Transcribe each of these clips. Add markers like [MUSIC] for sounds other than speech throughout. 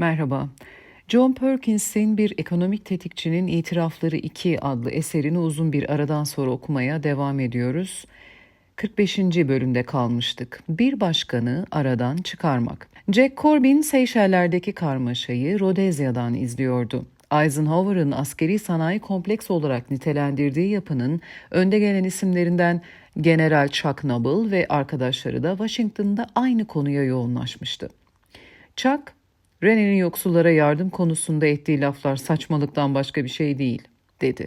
Merhaba. John Perkins'in Bir Ekonomik Tetikçinin İtirafları 2 adlı eserini uzun bir aradan sonra okumaya devam ediyoruz. 45. bölümde kalmıştık. Bir başkanı aradan çıkarmak. Jack Corbin Seyşeller'deki karmaşayı Rhodezya'dan izliyordu. Eisenhower'ın askeri sanayi kompleks olarak nitelendirdiği yapının önde gelen isimlerinden General Chuck Noble ve arkadaşları da Washington'da aynı konuya yoğunlaşmıştı. Chuck, Rene'nin yoksullara yardım konusunda ettiği laflar saçmalıktan başka bir şey değil, dedi.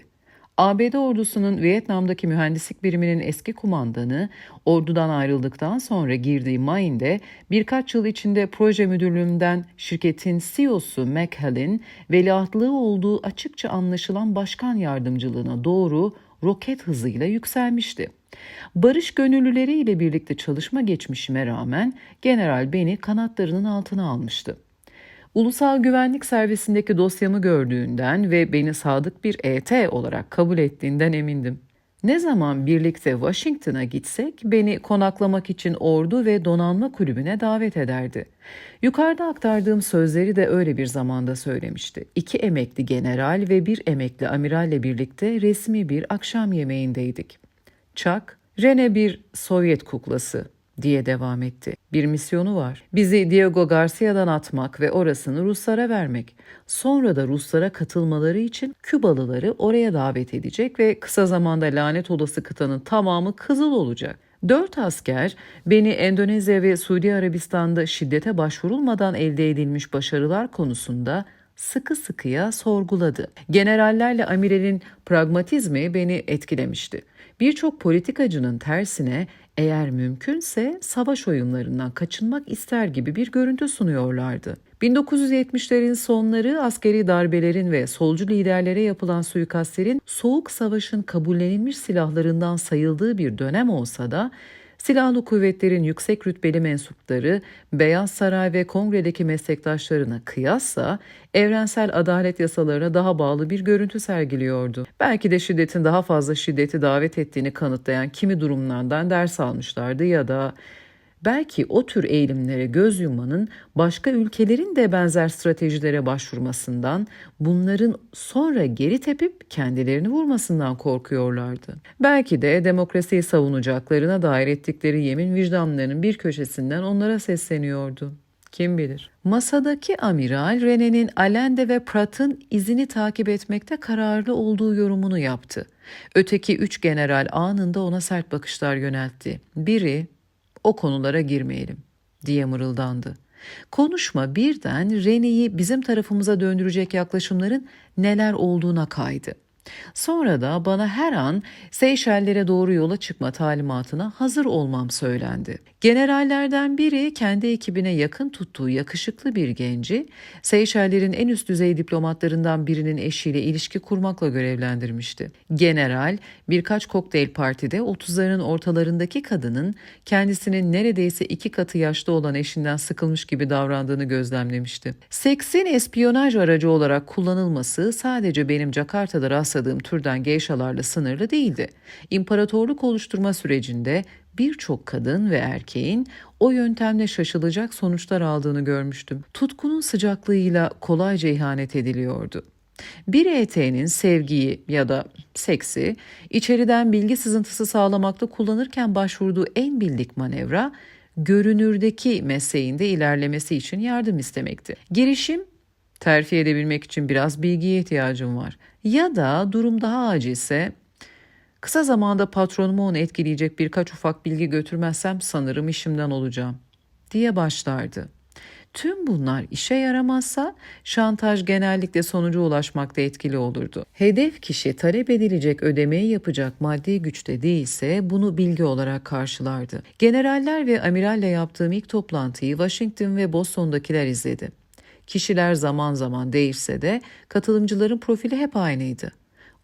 ABD ordusunun Vietnam'daki mühendislik biriminin eski kumandanı, ordudan ayrıldıktan sonra girdiği Maine'de birkaç yıl içinde proje müdürlüğünden şirketin CEO'su McHale'in veliahtlığı olduğu açıkça anlaşılan başkan yardımcılığına doğru roket hızıyla yükselmişti. Barış gönüllüleriyle birlikte çalışma geçmişime rağmen general beni kanatlarının altına almıştı. Ulusal Güvenlik Servisi'ndeki dosyamı gördüğünden ve beni sadık bir ET olarak kabul ettiğinden emindim. Ne zaman birlikte Washington'a gitsek beni konaklamak için ordu ve donanma kulübüne davet ederdi. Yukarıda aktardığım sözleri de öyle bir zamanda söylemişti. İki emekli general ve bir emekli amiralle birlikte resmi bir akşam yemeğindeydik. Chuck, Rene bir Sovyet kuklası diye devam etti. Bir misyonu var. Bizi Diego Garcia'dan atmak ve orasını Ruslara vermek. Sonra da Ruslara katılmaları için Kübalıları oraya davet edecek ve kısa zamanda lanet olası kıtanın tamamı kızıl olacak. Dört asker beni Endonezya ve Suudi Arabistan'da şiddete başvurulmadan elde edilmiş başarılar konusunda sıkı sıkıya sorguladı. Generallerle amiralin pragmatizmi beni etkilemişti. Birçok politikacının tersine eğer mümkünse savaş oyunlarından kaçınmak ister gibi bir görüntü sunuyorlardı. 1970'lerin sonları askeri darbelerin ve solcu liderlere yapılan suikastlerin soğuk savaşın kabullenilmiş silahlarından sayıldığı bir dönem olsa da Silahlı kuvvetlerin yüksek rütbeli mensupları Beyaz Saray ve Kongre'deki meslektaşlarına kıyasla evrensel adalet yasalarına daha bağlı bir görüntü sergiliyordu. Belki de şiddetin daha fazla şiddeti davet ettiğini kanıtlayan kimi durumlardan ders almışlardı ya da belki o tür eğilimlere göz yummanın başka ülkelerin de benzer stratejilere başvurmasından, bunların sonra geri tepip kendilerini vurmasından korkuyorlardı. Belki de demokrasiyi savunacaklarına dair ettikleri yemin vicdanlarının bir köşesinden onlara sesleniyordu. Kim bilir? Masadaki amiral Rene'nin Allende ve Pratt'ın izini takip etmekte kararlı olduğu yorumunu yaptı. Öteki üç general anında ona sert bakışlar yöneltti. Biri o konulara girmeyelim diye mırıldandı. Konuşma birden Rene'yi bizim tarafımıza döndürecek yaklaşımların neler olduğuna kaydı. Sonra da bana her an Seyşellere doğru yola çıkma talimatına hazır olmam söylendi. Generallerden biri kendi ekibine yakın tuttuğu yakışıklı bir genci Seyşellerin en üst düzey diplomatlarından birinin eşiyle ilişki kurmakla görevlendirmişti. General birkaç kokteyl partide 30'ların ortalarındaki kadının kendisinin neredeyse iki katı yaşlı olan eşinden sıkılmış gibi davrandığını gözlemlemişti. Seksin espiyonaj aracı olarak kullanılması sadece benim Jakarta'da rastladığım türden geyşalarla sınırlı değildi. İmparatorluk oluşturma sürecinde birçok kadın ve erkeğin o yöntemle şaşılacak sonuçlar aldığını görmüştüm. Tutkunun sıcaklığıyla kolayca ihanet ediliyordu. Bir ET'nin sevgiyi ya da seksi içeriden bilgi sızıntısı sağlamakta kullanırken başvurduğu en bildik manevra görünürdeki mesleğinde ilerlemesi için yardım istemekti. Girişim terfi edebilmek için biraz bilgiye ihtiyacım var. Ya da durum daha acilse kısa zamanda patronumu onu etkileyecek birkaç ufak bilgi götürmezsem sanırım işimden olacağım diye başlardı. Tüm bunlar işe yaramazsa şantaj genellikle sonuca ulaşmakta etkili olurdu. Hedef kişi talep edilecek ödemeyi yapacak maddi güçte değilse bunu bilgi olarak karşılardı. Generaller ve amiralle yaptığım ilk toplantıyı Washington ve Boston'dakiler izledi. Kişiler zaman zaman değişse de katılımcıların profili hep aynıydı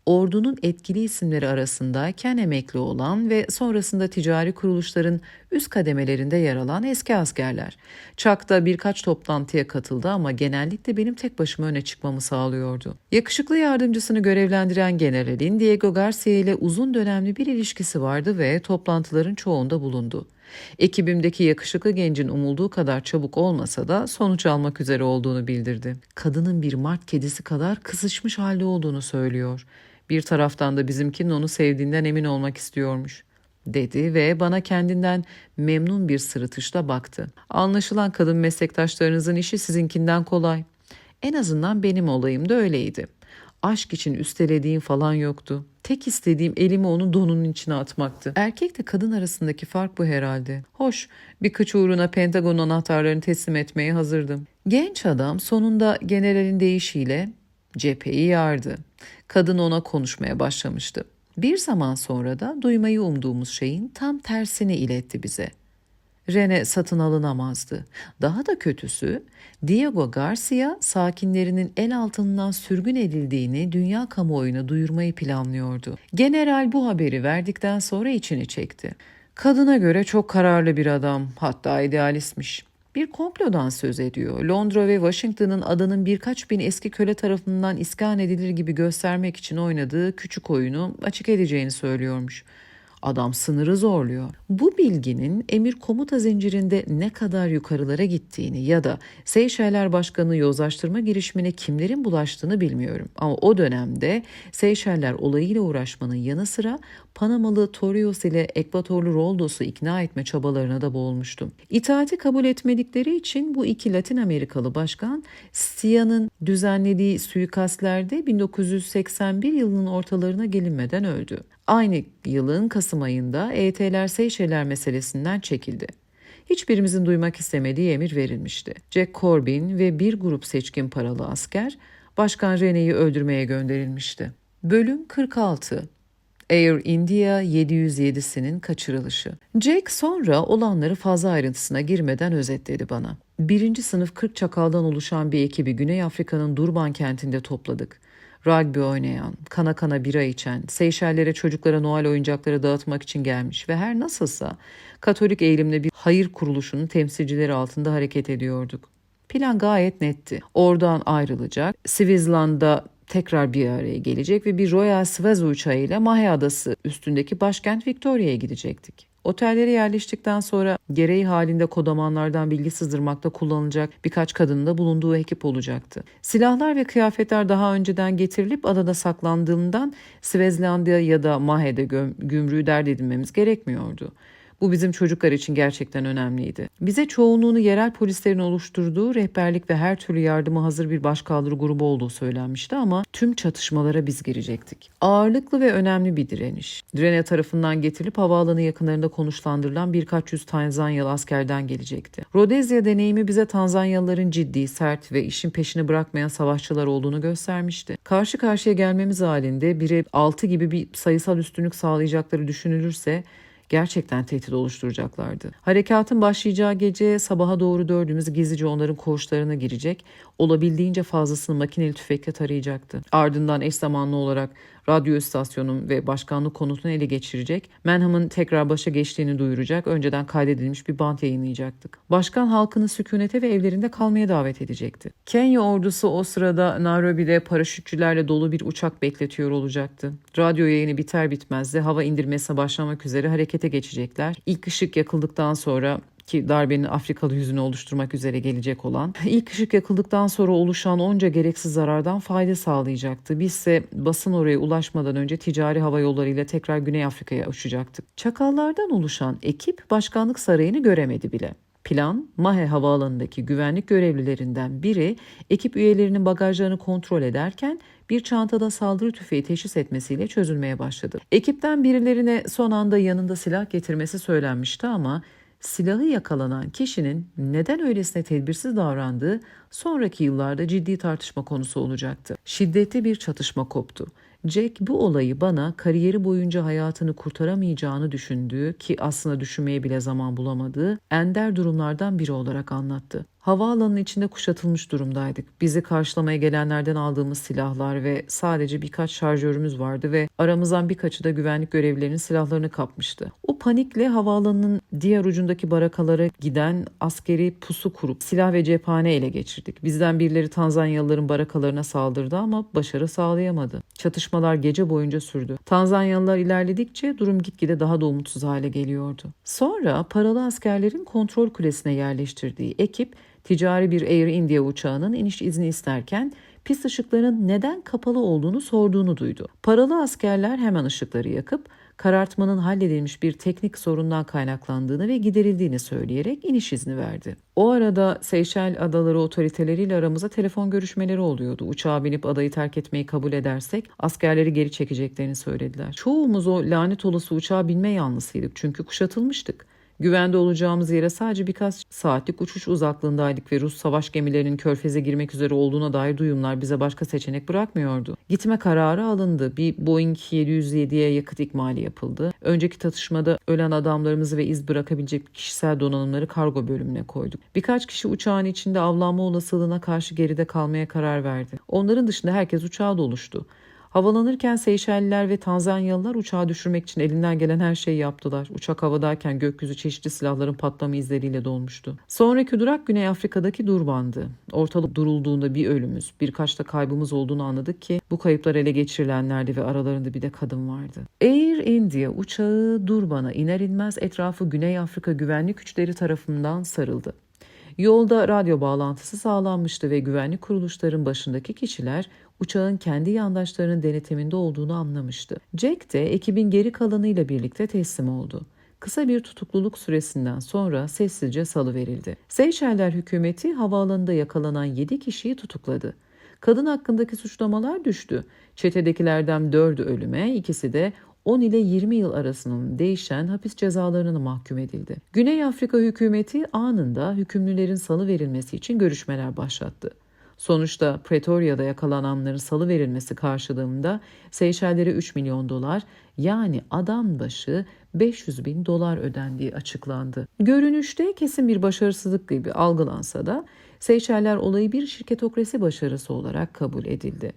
ordunun etkili isimleri arasındayken emekli olan ve sonrasında ticari kuruluşların üst kademelerinde yer alan eski askerler. Çak'ta birkaç toplantıya katıldı ama genellikle benim tek başıma öne çıkmamı sağlıyordu. Yakışıklı yardımcısını görevlendiren generalin Diego Garcia ile uzun dönemli bir ilişkisi vardı ve toplantıların çoğunda bulundu. Ekibimdeki yakışıklı gencin umulduğu kadar çabuk olmasa da sonuç almak üzere olduğunu bildirdi. Kadının bir mart kedisi kadar kısışmış halde olduğunu söylüyor. Bir taraftan da bizimkinin onu sevdiğinden emin olmak istiyormuş dedi ve bana kendinden memnun bir sırıtışla baktı. Anlaşılan kadın meslektaşlarınızın işi sizinkinden kolay. En azından benim olayım da öyleydi. Aşk için üstelediğim falan yoktu. Tek istediğim elimi onun donunun içine atmaktı. Erkekle kadın arasındaki fark bu herhalde. Hoş, bir kıç uğruna Pentagon anahtarlarını teslim etmeye hazırdım. Genç adam sonunda generalin deyişiyle cepheyi yardı. Kadın ona konuşmaya başlamıştı. Bir zaman sonra da duymayı umduğumuz şeyin tam tersini iletti bize. Rene satın alınamazdı. Daha da kötüsü Diego Garcia sakinlerinin el altından sürgün edildiğini dünya kamuoyuna duyurmayı planlıyordu. General bu haberi verdikten sonra içini çekti. Kadına göre çok kararlı bir adam, hatta idealistmiş. Bir komplodan söz ediyor. Londra ve Washington'ın adının birkaç bin eski köle tarafından iskan edilir gibi göstermek için oynadığı küçük oyunu açık edeceğini söylüyormuş. Adam sınırı zorluyor. Bu bilginin emir komuta zincirinde ne kadar yukarılara gittiğini ya da Seyşeller Başkanı yozlaştırma girişimine kimlerin bulaştığını bilmiyorum. Ama o dönemde Seyşeller olayıyla uğraşmanın yanı sıra Panamalı Torrios ile Ekvatorlu Roldos'u ikna etme çabalarına da boğulmuştum. İtaati kabul etmedikleri için bu iki Latin Amerikalı başkan Stia'nın düzenlediği suikastlerde 1981 yılının ortalarına gelinmeden öldü. Aynı yılın Kasım ayında EYT'ler Seyşeller meselesinden çekildi. Hiçbirimizin duymak istemediği emir verilmişti. Jack Corbin ve bir grup seçkin paralı asker Başkan Rene'yi öldürmeye gönderilmişti. Bölüm 46 Air India 707'sinin kaçırılışı. Jack sonra olanları fazla ayrıntısına girmeden özetledi bana. Birinci sınıf 40 çakaldan oluşan bir ekibi Güney Afrika'nın Durban kentinde topladık rugby oynayan, kana kana bira içen, Seyşellere çocuklara Noel oyuncakları dağıtmak için gelmiş ve her nasılsa Katolik eğilimli bir hayır kuruluşunun temsilcileri altında hareket ediyorduk. Plan gayet netti. Oradan ayrılacak, Sivizland'da tekrar bir araya gelecek ve bir Royal Swazi uçağıyla Mahia Adası üstündeki başkent Victoria'ya gidecektik. Otellere yerleştikten sonra gereği halinde kodamanlardan bilgi sızdırmakta kullanılacak birkaç kadının da bulunduğu ekip olacaktı. Silahlar ve kıyafetler daha önceden getirilip adada saklandığından Svezlandia ya da Mahe'de gümrüğü dert edinmemiz gerekmiyordu. Bu bizim çocuklar için gerçekten önemliydi. Bize çoğunluğunu yerel polislerin oluşturduğu rehberlik ve her türlü yardıma hazır bir başkaldırı grubu olduğu söylenmişti ama tüm çatışmalara biz girecektik. Ağırlıklı ve önemli bir direniş. Direne tarafından getirilip havaalanı yakınlarında konuşlandırılan birkaç yüz Tanzanyalı askerden gelecekti. Rodezya deneyimi bize Tanzanyalıların ciddi, sert ve işin peşini bırakmayan savaşçılar olduğunu göstermişti. Karşı karşıya gelmemiz halinde biri 6 gibi bir sayısal üstünlük sağlayacakları düşünülürse gerçekten tehdit oluşturacaklardı. Harekatın başlayacağı gece sabaha doğru dördümüz gizlice onların koğuşlarına girecek, olabildiğince fazlasını makineli tüfekle tarayacaktı. Ardından eş zamanlı olarak radyo istasyonun ve başkanlık konutunu ele geçirecek, Menham'ın tekrar başa geçtiğini duyuracak, önceden kaydedilmiş bir bant yayınlayacaktık. Başkan halkını sükunete ve evlerinde kalmaya davet edecekti. Kenya ordusu o sırada Nairobi'de paraşütçülerle dolu bir uçak bekletiyor olacaktı. Radyo yayını biter bitmez de hava indirmesine başlamak üzere harekete geçecekler. İlk ışık yakıldıktan sonra ki darbenin Afrikalı yüzünü oluşturmak üzere gelecek olan [LAUGHS] ilk ışık yakıldıktan sonra oluşan onca gereksiz zarardan fayda sağlayacaktı. Biz ise basın oraya ulaşmadan önce ticari hava yollarıyla tekrar Güney Afrika'ya uçacaktık. Çakallardan oluşan ekip başkanlık sarayını göremedi bile. Plan, Mahe havaalanındaki güvenlik görevlilerinden biri ekip üyelerinin bagajlarını kontrol ederken bir çantada saldırı tüfeği teşhis etmesiyle çözülmeye başladı. Ekipten birilerine son anda yanında silah getirmesi söylenmişti ama silahı yakalanan kişinin neden öylesine tedbirsiz davrandığı sonraki yıllarda ciddi tartışma konusu olacaktı. Şiddetli bir çatışma koptu. Jack bu olayı bana kariyeri boyunca hayatını kurtaramayacağını düşündüğü ki aslında düşünmeye bile zaman bulamadığı ender durumlardan biri olarak anlattı. Havaalanının içinde kuşatılmış durumdaydık. Bizi karşılamaya gelenlerden aldığımız silahlar ve sadece birkaç şarjörümüz vardı ve aramızdan birkaçı da güvenlik görevlilerinin silahlarını kapmıştı. O panikle havaalanının diğer ucundaki barakalara giden askeri pusu kurup silah ve cephane ele geçirdik. Bizden birileri Tanzanyalıların barakalarına saldırdı ama başarı sağlayamadı. Çatışmalar gece boyunca sürdü. Tanzanyalılar ilerledikçe durum gitgide daha da umutsuz hale geliyordu. Sonra paralı askerlerin kontrol kulesine yerleştirdiği ekip ticari bir Air India uçağının iniş izni isterken pist ışıklarının neden kapalı olduğunu sorduğunu duydu. Paralı askerler hemen ışıkları yakıp karartmanın halledilmiş bir teknik sorundan kaynaklandığını ve giderildiğini söyleyerek iniş izni verdi. O arada Seyşel Adaları otoriteleriyle aramıza telefon görüşmeleri oluyordu. Uçağa binip adayı terk etmeyi kabul edersek askerleri geri çekeceklerini söylediler. Çoğumuz o lanet olası uçağa binme yanlısıydık çünkü kuşatılmıştık. Güvende olacağımız yere sadece birkaç saatlik uçuş uzaklığındaydık ve Rus savaş gemilerinin körfeze girmek üzere olduğuna dair duyumlar bize başka seçenek bırakmıyordu. Gitme kararı alındı. Bir Boeing 707'ye yakıt ikmali yapıldı. Önceki tatışmada ölen adamlarımızı ve iz bırakabilecek kişisel donanımları kargo bölümüne koyduk. Birkaç kişi uçağın içinde avlanma olasılığına karşı geride kalmaya karar verdi. Onların dışında herkes uçağa doluştu. Havalanırken Seyşelliler ve Tanzanyalılar uçağı düşürmek için elinden gelen her şeyi yaptılar. Uçak havadayken gökyüzü çeşitli silahların patlama izleriyle dolmuştu. Sonraki durak Güney Afrika'daki Durban'dı. Ortalık durulduğunda bir ölümümüz, birkaç da kaybımız olduğunu anladık ki bu kayıplar ele geçirilenlerdi ve aralarında bir de kadın vardı. Air India uçağı Durban'a iner inmez etrafı Güney Afrika güvenlik güçleri tarafından sarıldı. Yolda radyo bağlantısı sağlanmıştı ve güvenlik kuruluşların başındaki kişiler uçağın kendi yandaşlarının denetiminde olduğunu anlamıştı. Jack de ekibin geri kalanıyla birlikte teslim oldu. Kısa bir tutukluluk süresinden sonra sessizce salı verildi. Seyşeller hükümeti havaalanında yakalanan 7 kişiyi tutukladı. Kadın hakkındaki suçlamalar düştü. Çetedekilerden 4'ü ölüme, ikisi de 10 ile 20 yıl arasının değişen hapis cezalarına mahkum edildi. Güney Afrika hükümeti anında hükümlülerin salı verilmesi için görüşmeler başlattı. Sonuçta Pretoria'da yakalananların salı verilmesi karşılığında Seyşellere 3 milyon dolar yani adam başı 500 bin dolar ödendiği açıklandı. Görünüşte kesin bir başarısızlık gibi algılansa da Seyşeller olayı bir şirketokrasi başarısı olarak kabul edildi.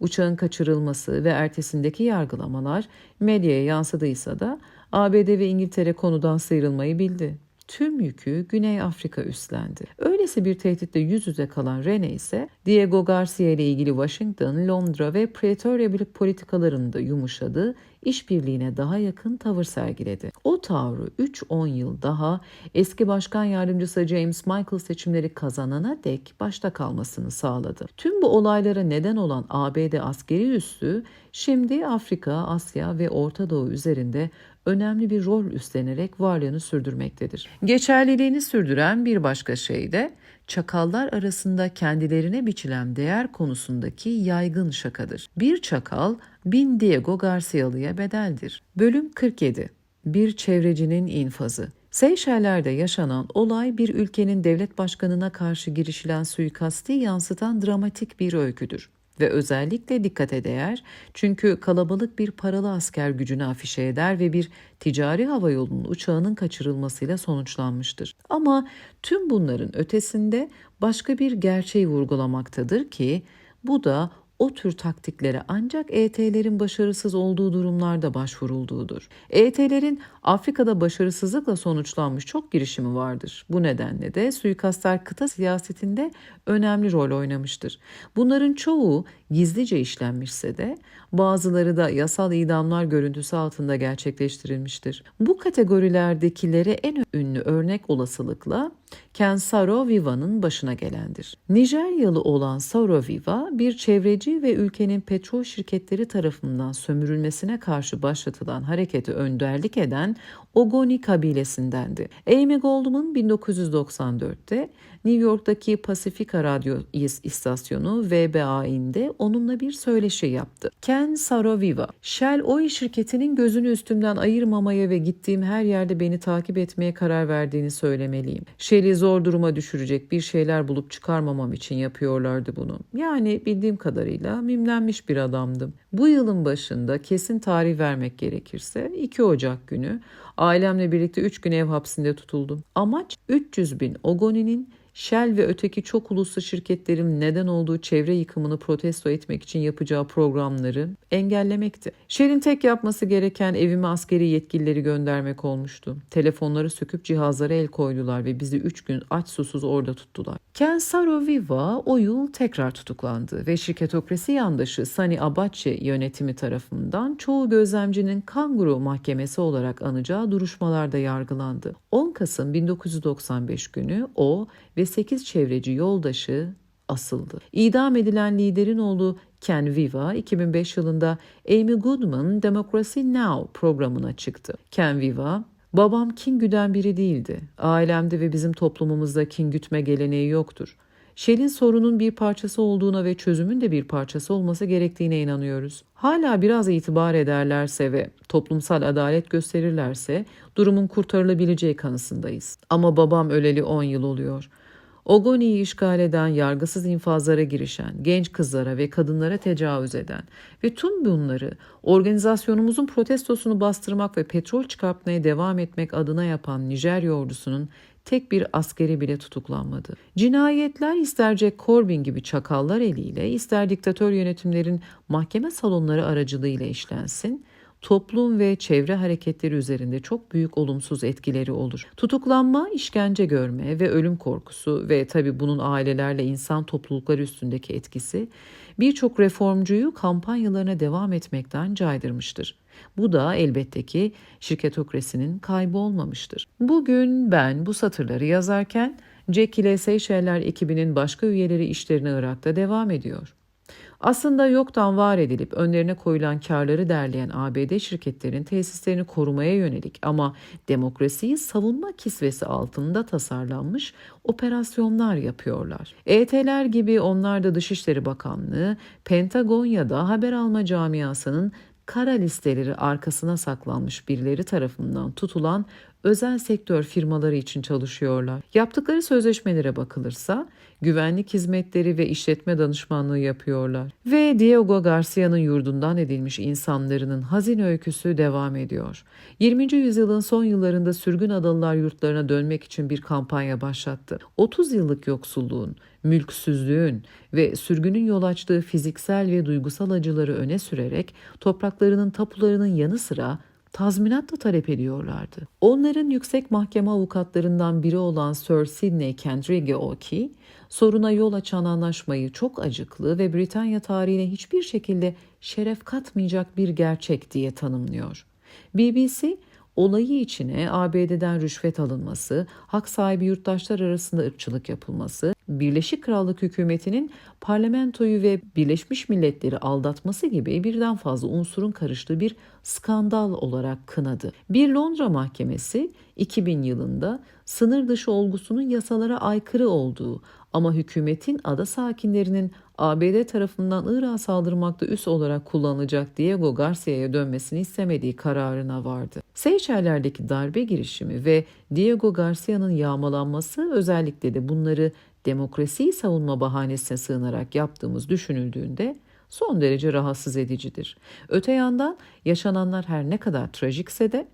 Uçağın kaçırılması ve ertesindeki yargılamalar medyaya yansıdıysa da ABD ve İngiltere konudan sıyrılmayı bildi. Tüm yükü Güney Afrika üstlendi. Öylesi bir tehditle yüz yüze kalan Rene ise Diego Garcia ile ilgili Washington, Londra ve Pretoria politikalarında yumuşadı işbirliğine daha yakın tavır sergiledi. O tavrı 3-10 yıl daha eski başkan yardımcısı James Michael seçimleri kazanana dek başta kalmasını sağladı. Tüm bu olaylara neden olan ABD askeri üssü şimdi Afrika, Asya ve Orta Doğu üzerinde önemli bir rol üstlenerek varlığını sürdürmektedir. Geçerliliğini sürdüren bir başka şey de çakallar arasında kendilerine biçilen değer konusundaki yaygın şakadır. Bir çakal bin Diego Garcialı'ya bedeldir. Bölüm 47 Bir çevrecinin infazı Seyşeller'de yaşanan olay bir ülkenin devlet başkanına karşı girişilen suikasti yansıtan dramatik bir öyküdür ve özellikle dikkate değer çünkü kalabalık bir paralı asker gücünü afişe eder ve bir ticari havayolunun uçağının kaçırılmasıyla sonuçlanmıştır. Ama tüm bunların ötesinde başka bir gerçeği vurgulamaktadır ki bu da o tür taktiklere ancak ET'lerin başarısız olduğu durumlarda başvurulduğudur. ET'lerin Afrika'da başarısızlıkla sonuçlanmış çok girişimi vardır. Bu nedenle de suikastlar kıta siyasetinde önemli rol oynamıştır. Bunların çoğu gizlice işlenmişse de bazıları da yasal idamlar görüntüsü altında gerçekleştirilmiştir. Bu kategorilerdekilere en ünlü örnek olasılıkla Ken Saro Viva'nın başına gelendir. Nijeryalı olan Saro Viva bir çevreci ve ülkenin petrol şirketleri tarafından sömürülmesine karşı başlatılan hareketi önderlik eden Ogoni kabilesindendi. Amy Goldman 1994'te New York'taki Pacifica Radyo istasyonu VBA'inde onunla bir söyleşi yaptı. Ken Saroviva, Shell Oil şirketinin gözünü üstümden ayırmamaya ve gittiğim her yerde beni takip etmeye karar verdiğini söylemeliyim. Shell'i zor duruma düşürecek bir şeyler bulup çıkarmamam için yapıyorlardı bunu. Yani bildiğim kadarıyla mimlenmiş bir adamdım. Bu yılın başında kesin tarih vermek gerekirse 2 Ocak günü ailemle birlikte 3 gün ev hapsinde tutuldum. Amaç 300 bin Ogoni'nin Shell ve öteki çok uluslu şirketlerin neden olduğu çevre yıkımını protesto etmek için yapacağı programları engellemekti. Shell'in tek yapması gereken evime askeri yetkilileri göndermek olmuştu. Telefonları söküp cihazlara el koydular ve bizi 3 gün aç susuz orada tuttular. Ken Saro-Wiwa o yıl tekrar tutuklandı ve şirketokrasi yandaşı Sani Abache yönetimi tarafından çoğu gözlemcinin kanguru mahkemesi olarak anacağı duruşmalarda yargılandı. 10 Kasım 1995 günü o ve 8 çevreci yoldaşı asıldı. İdam edilen liderin oğlu Ken Viva 2005 yılında Amy Goodman Democracy Now programına çıktı. Ken Viva Babam kin güden biri değildi. Ailemde ve bizim toplumumuzda kin gütme geleneği yoktur. Shell'in sorunun bir parçası olduğuna ve çözümün de bir parçası olması gerektiğine inanıyoruz. Hala biraz itibar ederlerse ve toplumsal adalet gösterirlerse durumun kurtarılabileceği kanısındayız. Ama babam öleli 10 yıl oluyor. Ogoni'yi işgal eden, yargısız infazlara girişen, genç kızlara ve kadınlara tecavüz eden ve tüm bunları organizasyonumuzun protestosunu bastırmak ve petrol çıkartmaya devam etmek adına yapan Nijerya ordusunun tek bir askeri bile tutuklanmadı. Cinayetler ister Jack Corbin gibi çakallar eliyle, ister diktatör yönetimlerin mahkeme salonları aracılığıyla işlensin, toplum ve çevre hareketleri üzerinde çok büyük olumsuz etkileri olur. Tutuklanma, işkence görme ve ölüm korkusu ve tabi bunun ailelerle insan toplulukları üstündeki etkisi birçok reformcuyu kampanyalarına devam etmekten caydırmıştır. Bu da elbette ki şirketokrasinin kaybı olmamıştır. Bugün ben bu satırları yazarken Jack ile Seyşeller ekibinin başka üyeleri işlerine Irak'ta devam ediyor. Aslında yoktan var edilip önlerine koyulan karları derleyen ABD şirketlerin tesislerini korumaya yönelik ama demokrasiyi savunma kisvesi altında tasarlanmış operasyonlar yapıyorlar. ET'ler gibi onlar da Dışişleri Bakanlığı, Pentagon ya da haber alma camiasının kara listeleri arkasına saklanmış birileri tarafından tutulan özel sektör firmaları için çalışıyorlar. Yaptıkları sözleşmelere bakılırsa güvenlik hizmetleri ve işletme danışmanlığı yapıyorlar. Ve Diego Garcia'nın yurdundan edilmiş insanların hazin öyküsü devam ediyor. 20. yüzyılın son yıllarında sürgün adalılar yurtlarına dönmek için bir kampanya başlattı. 30 yıllık yoksulluğun, mülksüzlüğün ve sürgünün yol açtığı fiziksel ve duygusal acıları öne sürerek topraklarının tapularının yanı sıra tazminat da talep ediyorlardı. Onların yüksek mahkeme avukatlarından biri olan Sir Sidney Kendrick Oki, soruna yol açan anlaşmayı çok acıklı ve Britanya tarihine hiçbir şekilde şeref katmayacak bir gerçek diye tanımlıyor. BBC, olayı içine ABD'den rüşvet alınması, hak sahibi yurttaşlar arasında ırkçılık yapılması, Birleşik Krallık hükümetinin parlamentoyu ve Birleşmiş Milletleri aldatması gibi birden fazla unsurun karıştığı bir skandal olarak kınadı. Bir Londra mahkemesi 2000 yılında sınır dışı olgusunun yasalara aykırı olduğu ama hükümetin ada sakinlerinin ABD tarafından Irak'a saldırmakta üs olarak kullanılacak Diego Garcia'ya dönmesini istemediği kararına vardı. Seyşeller'deki darbe girişimi ve Diego Garcia'nın yağmalanması özellikle de bunları demokrasiyi savunma bahanesine sığınarak yaptığımız düşünüldüğünde son derece rahatsız edicidir. Öte yandan yaşananlar her ne kadar trajikse de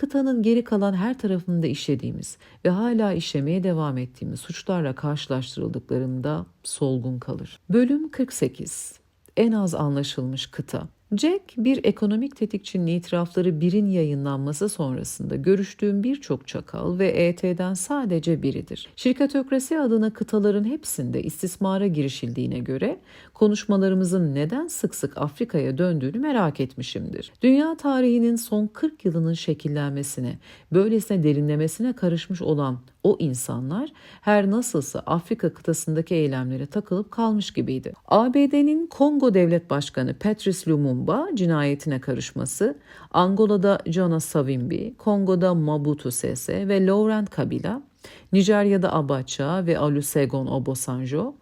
kıtanın geri kalan her tarafında işlediğimiz ve hala işlemeye devam ettiğimiz suçlarla karşılaştırıldıklarında solgun kalır. Bölüm 48 En az anlaşılmış kıta Jack bir ekonomik tetikçinin itirafları birin yayınlanması sonrasında görüştüğüm birçok çakal ve ET'den sadece biridir. Şirketokrasi adına kıtaların hepsinde istismara girişildiğine göre konuşmalarımızın neden sık sık Afrika'ya döndüğünü merak etmişimdir. Dünya tarihinin son 40 yılının şekillenmesine, böylesine derinlemesine karışmış olan o insanlar her nasılsa Afrika kıtasındaki eylemlere takılıp kalmış gibiydi. ABD'nin Kongo Devlet Başkanı Patrice Lumumba cinayetine karışması, Angola'da Jonas Savimbi, Kongo'da Mobutu Sese ve Laurent Kabila, Nijerya'da Abacha ve Olusegun Obasanjo,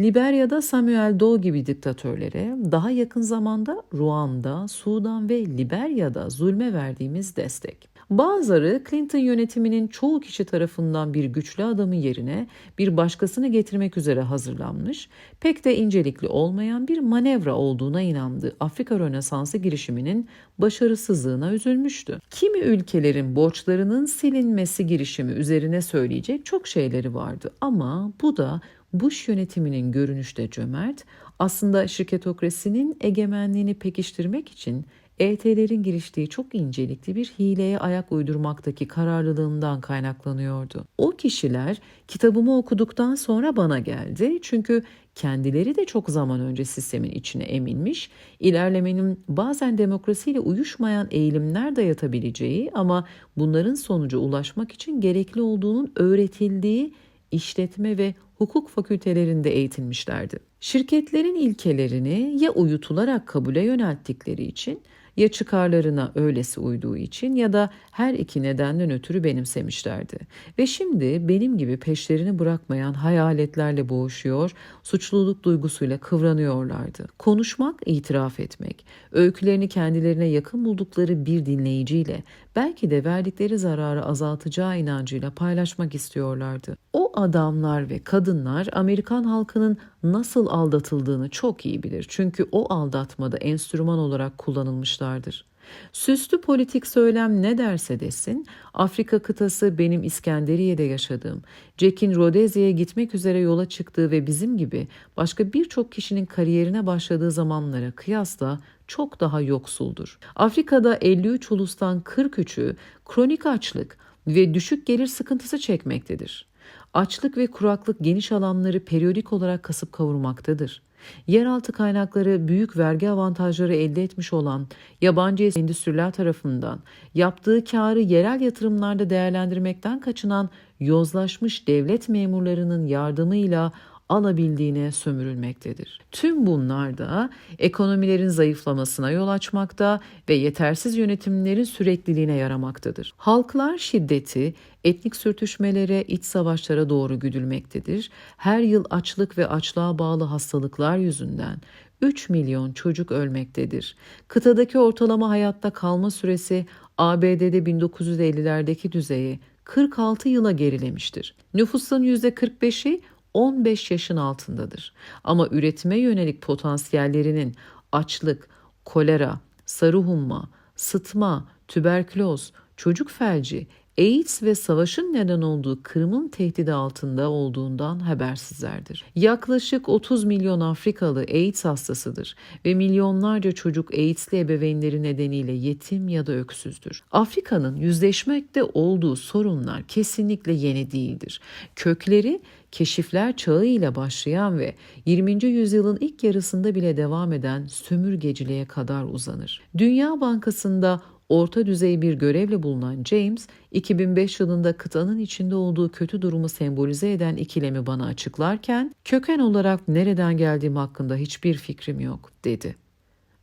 Liberya'da Samuel Doe gibi diktatörlere, daha yakın zamanda Ruanda, Sudan ve Liberya'da zulme verdiğimiz destek. Bazıları Clinton yönetiminin çoğu kişi tarafından bir güçlü adamı yerine bir başkasını getirmek üzere hazırlanmış, pek de incelikli olmayan bir manevra olduğuna inandığı Afrika Rönesansı girişiminin başarısızlığına üzülmüştü. Kimi ülkelerin borçlarının silinmesi girişimi üzerine söyleyecek çok şeyleri vardı ama bu da Bush yönetiminin görünüşte cömert, aslında şirketokrasinin egemenliğini pekiştirmek için ET'lerin giriştiği çok incelikli bir hileye ayak uydurmaktaki kararlılığından kaynaklanıyordu. O kişiler kitabımı okuduktan sonra bana geldi çünkü kendileri de çok zaman önce sistemin içine eminmiş, ilerlemenin bazen demokrasiyle uyuşmayan eğilimler dayatabileceği ama bunların sonuca ulaşmak için gerekli olduğunun öğretildiği işletme ve hukuk fakültelerinde eğitilmişlerdi. Şirketlerin ilkelerini ya uyutularak kabule yönelttikleri için ya çıkarlarına öylesi uyduğu için ya da her iki nedenden ötürü benimsemişlerdi. Ve şimdi benim gibi peşlerini bırakmayan hayaletlerle boğuşuyor, suçluluk duygusuyla kıvranıyorlardı. Konuşmak, itiraf etmek, öykülerini kendilerine yakın buldukları bir dinleyiciyle belki de verdikleri zararı azaltacağı inancıyla paylaşmak istiyorlardı. O adamlar ve kadınlar Amerikan halkının nasıl aldatıldığını çok iyi bilir. Çünkü o aldatmada enstrüman olarak kullanılmışlardır. Süslü politik söylem ne derse desin, Afrika kıtası benim İskenderiye'de yaşadığım, Jack'in Rodezya'ya gitmek üzere yola çıktığı ve bizim gibi başka birçok kişinin kariyerine başladığı zamanlara kıyasla çok daha yoksuldur. Afrika'da 53 ulustan 43'ü kronik açlık ve düşük gelir sıkıntısı çekmektedir. Açlık ve kuraklık geniş alanları periyodik olarak kasıp kavurmaktadır. Yeraltı kaynakları büyük vergi avantajları elde etmiş olan yabancı endüstriler tarafından yaptığı karı yerel yatırımlarda değerlendirmekten kaçınan yozlaşmış devlet memurlarının yardımıyla alabildiğine sömürülmektedir. Tüm bunlar da ekonomilerin zayıflamasına yol açmakta ve yetersiz yönetimlerin sürekliliğine yaramaktadır. Halklar şiddeti, etnik sürtüşmelere, iç savaşlara doğru güdülmektedir. Her yıl açlık ve açlığa bağlı hastalıklar yüzünden 3 milyon çocuk ölmektedir. Kıtadaki ortalama hayatta kalma süresi ABD'de 1950'lerdeki düzeye 46 yıla gerilemiştir. Nüfusun %45'i 15 yaşın altındadır. Ama üretime yönelik potansiyellerinin açlık, kolera, sarı humma, sıtma, tüberküloz, çocuk felci, AIDS ve savaşın neden olduğu kırımın tehdidi altında olduğundan habersizlerdir. Yaklaşık 30 milyon Afrikalı AIDS hastasıdır ve milyonlarca çocuk AIDS'li ebeveynleri nedeniyle yetim ya da öksüzdür. Afrika'nın yüzleşmekte olduğu sorunlar kesinlikle yeni değildir. Kökleri keşifler çağı ile başlayan ve 20. yüzyılın ilk yarısında bile devam eden sömürgeciliğe kadar uzanır. Dünya Bankası'nda orta düzey bir görevle bulunan James, 2005 yılında kıtanın içinde olduğu kötü durumu sembolize eden ikilemi bana açıklarken, köken olarak nereden geldiğim hakkında hiçbir fikrim yok, dedi.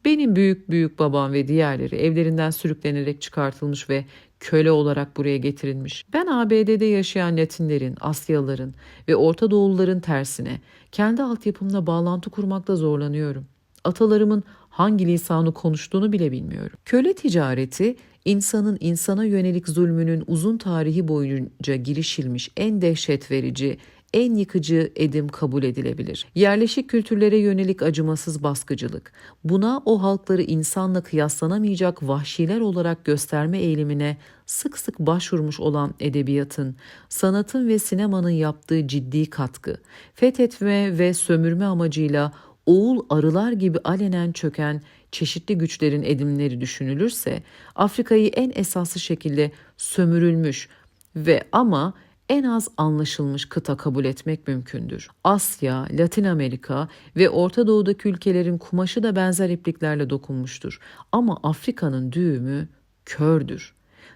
Benim büyük büyük babam ve diğerleri evlerinden sürüklenerek çıkartılmış ve köle olarak buraya getirilmiş. Ben ABD'de yaşayan Latinlerin, Asyalıların ve Orta Doğulların tersine kendi altyapımla bağlantı kurmakta zorlanıyorum. Atalarımın hangi lisanı konuştuğunu bile bilmiyorum. Köle ticareti insanın insana yönelik zulmünün uzun tarihi boyunca girişilmiş en dehşet verici, en yıkıcı edim kabul edilebilir. Yerleşik kültürlere yönelik acımasız baskıcılık, buna o halkları insanla kıyaslanamayacak vahşiler olarak gösterme eğilimine sık sık başvurmuş olan edebiyatın, sanatın ve sinemanın yaptığı ciddi katkı, fethetme ve sömürme amacıyla oğul arılar gibi alenen çöken çeşitli güçlerin edimleri düşünülürse Afrika'yı en esaslı şekilde sömürülmüş ve ama en az anlaşılmış kıta kabul etmek mümkündür. Asya, Latin Amerika ve Orta Doğu'daki ülkelerin kumaşı da benzer ipliklerle dokunmuştur. Ama Afrika'nın düğümü kördür.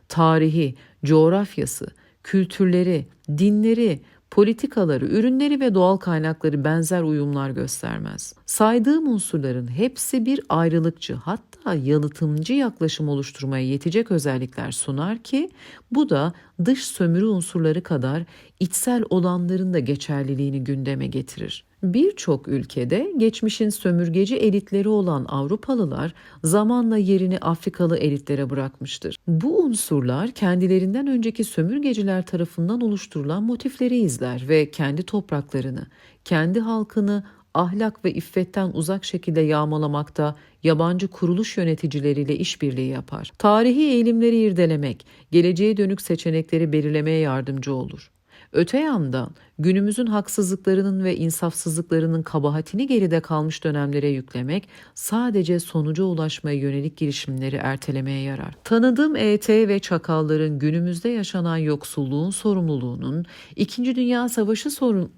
Tarihi, coğrafyası, kültürleri, dinleri, politikaları, ürünleri ve doğal kaynakları benzer uyumlar göstermez. Saydığım unsurların hepsi bir ayrılıkçı hatta yalıtımcı yaklaşım oluşturmaya yetecek özellikler sunar ki bu da dış sömürü unsurları kadar içsel olanların da geçerliliğini gündeme getirir. Birçok ülkede geçmişin sömürgeci elitleri olan Avrupalılar zamanla yerini Afrikalı elitlere bırakmıştır. Bu unsurlar kendilerinden önceki sömürgeciler tarafından oluşturulan motifleri izler ve kendi topraklarını, kendi halkını ahlak ve iffetten uzak şekilde yağmalamakta yabancı kuruluş yöneticileriyle işbirliği yapar. Tarihi eğilimleri irdelemek, geleceğe dönük seçenekleri belirlemeye yardımcı olur. Öte yandan günümüzün haksızlıklarının ve insafsızlıklarının kabahatini geride kalmış dönemlere yüklemek sadece sonuca ulaşmaya yönelik girişimleri ertelemeye yarar. Tanıdığım ET ve çakalların günümüzde yaşanan yoksulluğun sorumluluğunun İkinci Dünya Savaşı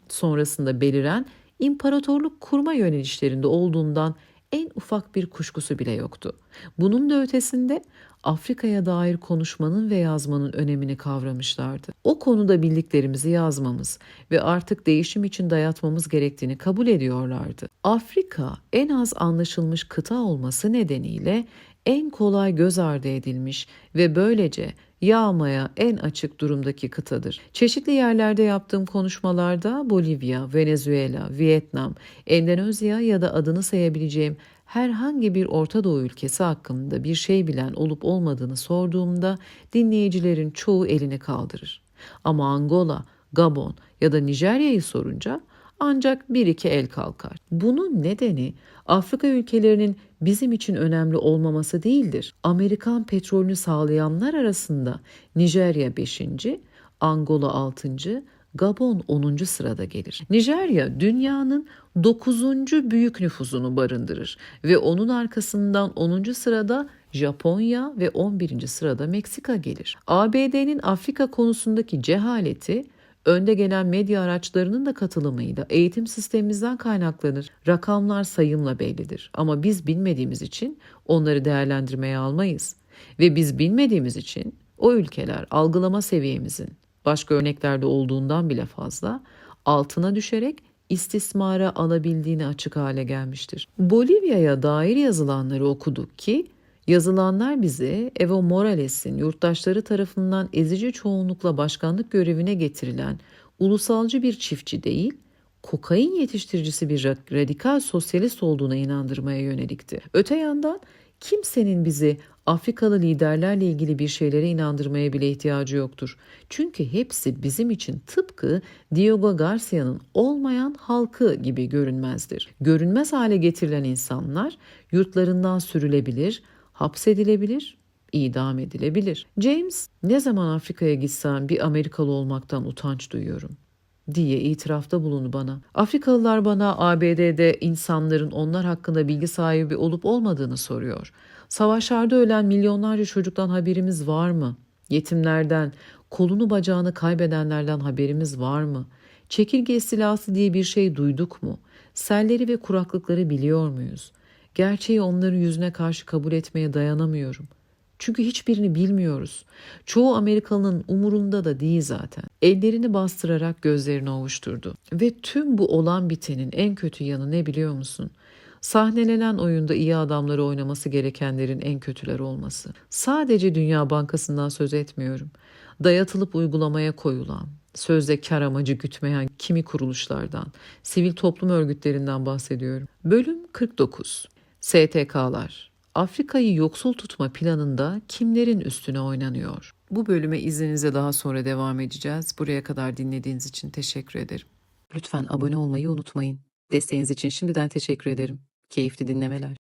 sonrasında beliren imparatorluk kurma yönelişlerinde olduğundan en ufak bir kuşkusu bile yoktu. Bunun da ötesinde Afrika'ya dair konuşmanın ve yazmanın önemini kavramışlardı. O konuda bildiklerimizi yazmamız ve artık değişim için dayatmamız gerektiğini kabul ediyorlardı. Afrika en az anlaşılmış kıta olması nedeniyle en kolay göz ardı edilmiş ve böylece yağmaya en açık durumdaki kıtadır. Çeşitli yerlerde yaptığım konuşmalarda Bolivya, Venezuela, Vietnam, Endonezya ya da adını sayabileceğim herhangi bir Orta Doğu ülkesi hakkında bir şey bilen olup olmadığını sorduğumda dinleyicilerin çoğu elini kaldırır. Ama Angola, Gabon ya da Nijerya'yı sorunca ancak bir iki el kalkar. Bunun nedeni Afrika ülkelerinin bizim için önemli olmaması değildir. Amerikan petrolünü sağlayanlar arasında Nijerya 5. Angola 6. Gabon 10. sırada gelir. Nijerya dünyanın 9. büyük nüfusunu barındırır ve onun arkasından 10. sırada Japonya ve 11. sırada Meksika gelir. ABD'nin Afrika konusundaki cehaleti önde gelen medya araçlarının da katılımıyla eğitim sistemimizden kaynaklanır. Rakamlar sayımla bellidir ama biz bilmediğimiz için onları değerlendirmeye almayız. Ve biz bilmediğimiz için o ülkeler algılama seviyemizin başka örneklerde olduğundan bile fazla altına düşerek istismara alabildiğini açık hale gelmiştir. Bolivya'ya dair yazılanları okuduk ki Yazılanlar bize Evo Morales'in yurttaşları tarafından ezici çoğunlukla başkanlık görevine getirilen ulusalcı bir çiftçi değil, kokain yetiştiricisi bir radikal sosyalist olduğuna inandırmaya yönelikti. Öte yandan kimsenin bizi Afrikalı liderlerle ilgili bir şeylere inandırmaya bile ihtiyacı yoktur. Çünkü hepsi bizim için tıpkı Diego Garcia'nın olmayan halkı gibi görünmezdir. Görünmez hale getirilen insanlar yurtlarından sürülebilir, hapsedilebilir, idam edilebilir. James, ne zaman Afrika'ya gitsem bir Amerikalı olmaktan utanç duyuyorum diye itirafta bulundu bana. Afrikalılar bana ABD'de insanların onlar hakkında bilgi sahibi olup olmadığını soruyor. Savaşlarda ölen milyonlarca çocuktan haberimiz var mı? Yetimlerden, kolunu bacağını kaybedenlerden haberimiz var mı? Çekirge istilası diye bir şey duyduk mu? Selleri ve kuraklıkları biliyor muyuz? Gerçeği onların yüzüne karşı kabul etmeye dayanamıyorum. Çünkü hiçbirini bilmiyoruz. Çoğu Amerikalının umurunda da değil zaten. Ellerini bastırarak gözlerini ovuşturdu. Ve tüm bu olan bitenin en kötü yanı ne biliyor musun? Sahnelenen oyunda iyi adamları oynaması gerekenlerin en kötüler olması. Sadece Dünya Bankası'ndan söz etmiyorum. Dayatılıp uygulamaya koyulan, sözde kar amacı gütmeyen kimi kuruluşlardan, sivil toplum örgütlerinden bahsediyorum. Bölüm 49 STK'lar Afrika'yı yoksul tutma planında kimlerin üstüne oynanıyor? Bu bölüme izninize daha sonra devam edeceğiz. Buraya kadar dinlediğiniz için teşekkür ederim. Lütfen abone olmayı unutmayın. Desteğiniz için şimdiden teşekkür ederim. Keyifli dinlemeler.